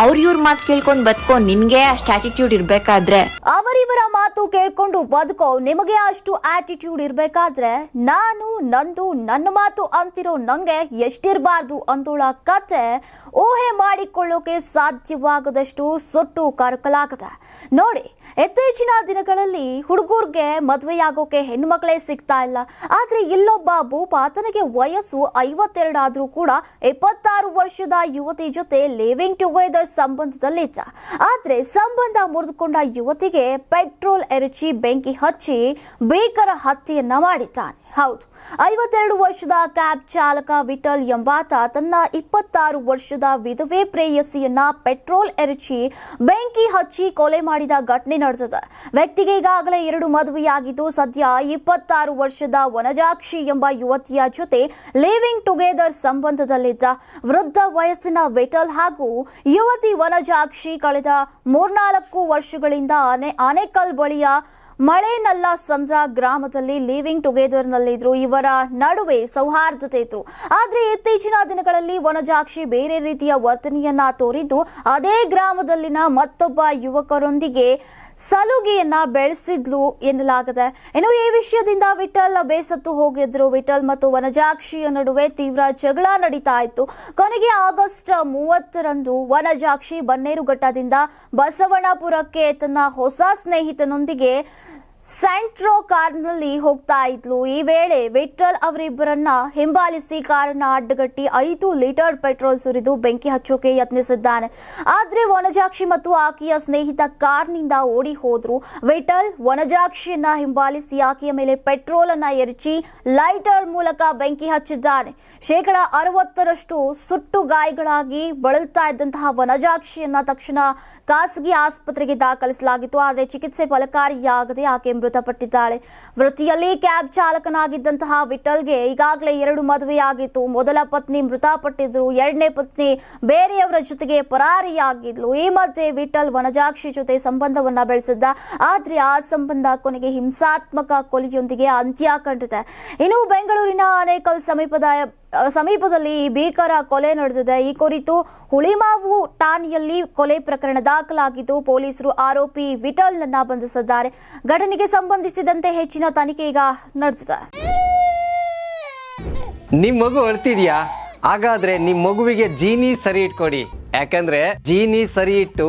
ಅವ್ರ ಇವ್ರ ಮಾತು ಕೇಳ್ಕೊಂಡ್ ಬದ್ಕೋ ನಿನ್ಗೆ ಅಷ್ಟ್ ಆಟಿಟ್ಯೂಡ್ ಇರ್ಬೇಕಾದ್ರೆ. ಅವರಿವರ ಮಾತು ಕೇಳ್ಕೊಂಡು ಬದುಕೋ ನಿಮಗೆ ಅಷ್ಟು ಆಟಿಟ್ಯೂಡ್ ಇರ್ಬೇಕಾದ್ರೆ ನಾನು, ನಂದು, ನನ್ನ ಮಾತು ಅಂತಿರೋ ನಂಗೆ ಎಷ್ಟಿರಬಾರ್ದು ಅಂತೋಳ ಕತೆ ಊಹೆ ಮಾಡಿಕೊಳ್ಳೋಕೆ ಸಾಧ್ಯವಾಗದಷ್ಟು ಸೊಟ್ಟು ಕರಕಲಾಗದ. ನೋಡಿ, ಇತ್ತೀಚಿನ ದಿನಗಳಲ್ಲಿ ಹುಡುಗರ್ಗೆ ಮದುವೆಯಾಗೋಕೆ ಹೆಣ್ಮಕ್ಳೇ ಸಿಗ್ತಾ ಇಲ್ಲ. ಆದ್ರೆ ಇಲ್ಲೊಬ್ಬ ಭೂಪ ತನಗೆ ವಯಸ್ಸು ಐವತ್ತೆರಡಾದ್ರೂ ಕೂಡ ಇಪ್ಪತ್ತಾರು ವರ್ಷದ ಯುವತಿ ಜೊತೆ ಲಿವಿಂಗ್ ಟುಗೆದರ್ ಸಂಬಂಧದಲ್ಲಿದ್ದ. ಆದ್ರೆ ಸಂಬಂಧ ಮುರಿದುಕೊಂಡ ಯುವತಿಗೆ ಪೆಟ್ರೋಲ್ ಎರಚಿ ಬೆಂಕಿ ಹಚ್ಚಿ ಭೀಕರ ಹತ್ಯೆಯನ್ನ ಮಾಡಿದ್ದಾನೆ. ಹೌದು, ಐವತ್ತೆರಡು ವರ್ಷದ ಕ್ಯಾಬ್ ಚಾಲಕ ವಿಠಲ್ ಎಂಬಾತ ತನ್ನ ಇಪ್ಪತ್ತಾರು ವರ್ಷದ ವಿಧವೆ ಪ್ರೇಯಸಿಯನ್ನ ಪೆಟ್ರೋಲ್ ಎರಚಿ ಬೆಂಕಿ ಹಚ್ಚಿ ಕೊಲೆ ಮಾಡಿದ ಘಟನೆ ನಡೆದಿದೆ. ವ್ಯಕ್ತಿಗೆ ಈಗಾಗಲೇ ಎರಡು ಮದುವೆಯಾಗಿದ್ದು ಸದ್ಯ ಇಪ್ಪತ್ತಾರು ವರ್ಷದ ವನಜಾಕ್ಷಿ ಎಂಬ ಯುವತಿಯ ಜೊತೆ ಲಿವಿಂಗ್ ಟುಗೆದರ್ ಸಂಬಂಧದಲ್ಲಿದ್ದ ವೃದ್ಧ ವಯಸ್ಸಿನ ವಿಠಲ್ ಹಾಗೂ ಯುವತಿ ವನಜಾಕ್ಷಿ ಕಳೆದ ಮೂರ್ನಾಲ್ಕು ವರ್ಷಗಳಿಂದ ಆನೆ ಆನೇಕಲ್ ಬಳಿಯ ಮಳೆನಲ್ಲ ಸಂದ್ರ ಗ್ರಾಮದಲ್ಲಿ ಲಿವಿಂಗ್ ಟುಗೆದರ್ನಲ್ಲಿದ್ರು ಇವರ ನಡುವೆ ಸೌಹಾರ್ದತೆ ಇತ್ತು. ಆದ್ರೆ ಇತ್ತೀಚಿನ ದಿನಗಳಲ್ಲಿ ವನಜಾಕ್ಷಿ ಬೇರೆ ರೀತಿಯ ವರ್ತನೆಯನ್ನ ತೋರಿದ್ದು, ಅದೇ ಗ್ರಾಮದಲ್ಲಿನ ಮತ್ತೊಬ್ಬ ಯುವಕರೊಂದಿಗೆ ಸಲುಗೆಯನ್ನ ಬೆಳೆಸಿದ್ಲು ಎನ್ನಲಾಗಿದೆ. ಇನ್ನು ಈ ವಿಷಯದಿಂದ ವಿಠಲ್ ಬೇಸತ್ತು ಹೋಗಿದ್ರು. ವಿಠಲ್ ಮತ್ತು ವನಜಾಕ್ಷಿಯ ನಡುವೆ ತೀವ್ರ ಜಗಳ ನಡೀತಾ ಇತ್ತು. ಕೊನೆಗೆ ಆಗಸ್ಟ್ ಮೂವತ್ತರಂದು ವನಜಾಕ್ಷಿ ಬನ್ನೇರುಘಟ್ಟದಿಂದ ಬಸವಣ್ಣಪುರಕ್ಕೆ ತನ್ನ ಹೊಸ ಸ್ನೇಹಿತನೊಂದಿಗೆ ಸೆಂಟ್ರೋ ಕಾರ್ನಲ್ಲಿ ಹೋಗ್ತಾ ಇದ್ಲು. ಈ ವೇಳೆ ವಿಠಲ್ ಅವರಿಬ್ಬರನ್ನ ಹಿಂಬಾಲಿಸಿ ಕಾರನ್ನ ಅಡ್ಡಗಟ್ಟಿ ಐದು ಲೀಟರ್ ಪೆಟ್ರೋಲ್ ಸುರಿದು ಬೆಂಕಿ ಹಚ್ಚೋಕೆ ಯತ್ನಿಸಿದ್ದಾನೆ. ಆದ್ರೆ ವನಜಾಕ್ಷಿ ಮತ್ತು ಆಕೆಯ ಸ್ನೇಹಿತ ಕಾರ್ನಿಂದ ಓಡಿ ಹೋದ್ರು. ವಿಠಲ್ ವನಜಾಕ್ಷಿಯನ್ನ ಹಿಂಬಾಲಿಸಿ ಆಕೆಯ ಮೇಲೆ ಪೆಟ್ರೋಲ್ ಅನ್ನ ಎರಚಿ ಲೈಟರ್ ಮೂಲಕ ಬೆಂಕಿ ಹಚ್ಚಿದ್ದಾನೆ. ಶೇಕಡ ಅರವತ್ತರಷ್ಟು ಸುಟ್ಟು ಗಾಯಗಳಾಗಿ ಬಳಲ್ತಾ ಇದ್ದಂತಹ ವನಜಾಕ್ಷಿಯನ್ನ ತಕ್ಷಣ ಖಾಸಗಿ ಆಸ್ಪತ್ರೆಗೆ ದಾಖಲಿಸಲಾಗಿತ್ತು. ಆದರೆ ಚಿಕಿತ್ಸೆ ಫಲಕಾರಿಯಾಗದೆ ಆಕೆ ಮೃತಪಟ್ಟಿದ್ದಾಳೆ. ವೃತ್ತಿಯಲ್ಲಿ ಕ್ಯಾಬ್ ಚಾಲಕನಾಗಿದ್ದಂತಹ ವಿಠಲ್ಗೆ ಈಗಾಗಲೇ ಎರಡು ಮದುವೆಯಾಗಿತ್ತು. ಮೊದಲ ಪತ್ನಿ ಮೃತಪಟ್ಟಿದ್ರು, ಎರಡನೇ ಪತ್ನಿ ಬೇರೆಯವರ ಜೊತೆಗೆ ಪರಾರಿಯಾಗಿದ್ಲು. ಈ ಮಧ್ಯೆ ವಿಠಲ್ ವನಜಾಕ್ಷಿ ಜೊತೆ ಸಂಬಂಧವನ್ನ ಬೆಳೆಸಿದ್ದ. ಆದ್ರೆ ಆ ಸಂಬಂಧ ಕೊನೆಗೆ ಹಿಂಸಾತ್ಮಕ ಕೊಲೆಯೊಂದಿಗೆ ಅಂತ್ಯ ಕಂಡಿದೆ. ಇನ್ನು ಬೆಂಗಳೂರಿನ ಆನೇಕಲ್ ಸಮೀಪದ ಸಮೀಪದಲ್ಲಿ ಭೀಕರ ಕೊಲೆ ನಡೆದಿದೆ. ಈ ಕುರಿತು ಹುಳಿಮಾವು ಠಾಣೆಯಲ್ಲಿ ಕೊಲೆ ಪ್ರಕರಣ ದಾಖಲಾಗಿದ್ದು, ಪೊಲೀಸರು ಆರೋಪಿ ವಿಠಲ್ ನನ್ನ ಬಂಧಿಸಿದ್ದಾರೆ. ಘಟನೆಗೆ ಸಂಬಂಧಿಸಿದಂತೆ ಹೆಚ್ಚಿನ ತನಿಖೆ ಈಗ ನಡೆದಿದೆ. ನಿಮ್ ಮಗು ಅಳ್ತಿದ್ಯಾ? ಹಾಗಾದ್ರೆ ನಿಮ್ ಮಗುವಿಗೆ ಜೀನಿ ಸರಿ ಇಟ್ಕೊಡಿ. ಯಾಕಂದ್ರೆ ಜೀನಿ ಸರಿ ಇಟ್ಟು